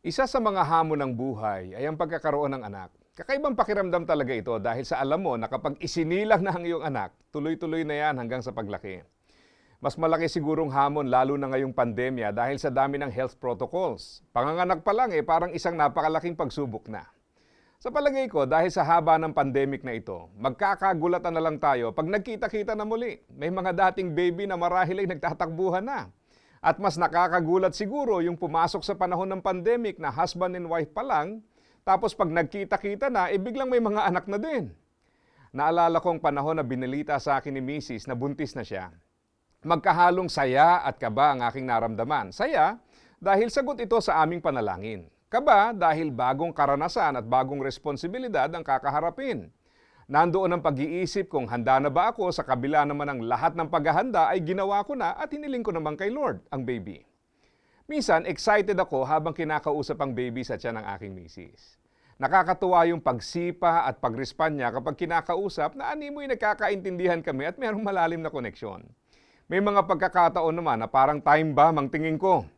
Isa sa mga hamon ng buhay ay ang pagkakaroon ng anak. Kakaibang pakiramdam talaga ito dahil sa alam mo na kapag isinilang na ang iyong anak, tuloy-tuloy na yan hanggang sa paglaki. Mas malaki sigurong hamon lalo na ngayong pandemya dahil sa dami ng health protocols. Panganganak pa lang eh, parang isang napakalaking pagsubok na. Sa palagay ko, dahil sa haba ng pandemic na ito, magkakagulatan na lang tayo pag nagkita-kita na muli. May mga dating baby na marahil ay nagtatakbuhan na. At mas nakakagulat siguro yung pumasok sa panahon ng pandemic na husband and wife pa lang, tapos pag nagkita-kita na, eh biglang may mga anak na din. Naalala kong panahon na binalita sa akin ni Mrs. na buntis na siya. Magkahalong saya at kaba ang aking naramdaman. Saya dahil sagot ito sa aming panalangin. Kaba dahil bagong karanasan at bagong responsibilidad ang kakaharapin. Nandoon ang pag-iisip kung handa na ba ako sa kabila naman ng lahat ng paghahanda ay ginawa ko na at hiniling ko naman kay Lord ang baby. Minsan, excited ako habang kinakausap ang baby sa tiyan ng aking misis. Nakakatuwa yung pagsipa at pag-respond niya kapag kinakausap na animoy nagkakaintindihan kami at mayroong malalim na koneksyon. May mga pagkakataon naman na parang time bomb ang tingin ko.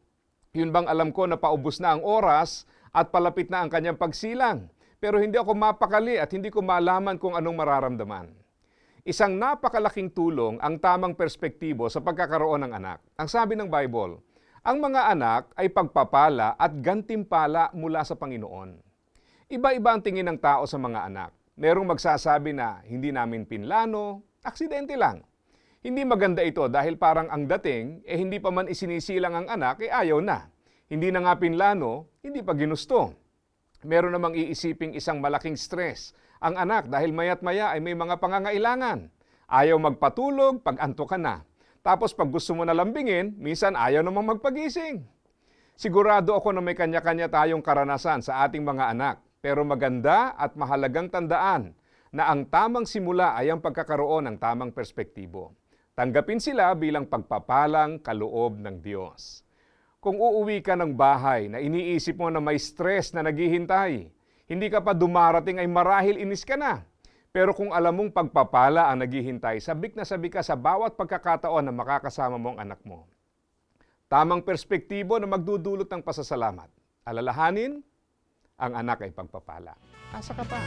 Yun bang alam ko na paubos na ang oras at palapit na ang kanyang pagsilang. Pero hindi ako mapakali at hindi ko malaman kung anong mararamdaman. Isang napakalaking tulong ang tamang perspektibo sa pagkakaroon ng anak. Ang sabi ng Bible, ang mga anak ay pagpapala at gantimpala mula sa Panginoon. Iba-iba ang tingin ng tao sa mga anak. Merong magsasabi na hindi namin pinlano, aksidente lang. Hindi maganda ito dahil parang ang dating, eh hindi pa man isinisilang ang anak, eh ayaw na. Hindi na nga pinlano, hindi pa ginusto. Meron namang iisiping isang malaking stress ang anak dahil mayat maya ay may mga pangangailangan. Ayaw magpatulog pag antok ka na. Tapos pag gusto mo na lambingin, minsan ayaw namang magpagising. Sigurado ako na may kanya-kanya tayong karanasan sa ating mga anak. Pero maganda at mahalagang tandaan na ang tamang simula ay ang pagkakaroon ng tamang perspektibo. Tanggapin sila bilang pagpapalang kaloob ng Diyos. Kung uuwi ka ng bahay na iniisip mo na may stress na naghihintay, hindi ka pa dumarating ay marahil inis ka na. Pero kung alam mong pagpapala ang naghihintay, sabik na sabik ka sa bawat pagkakataon na makakasama mo ang anak mo. Tamang perspektibo na magdudulot ng pasasalamat. Alalahanin, ang anak ay pagpapala. Asa ka pa?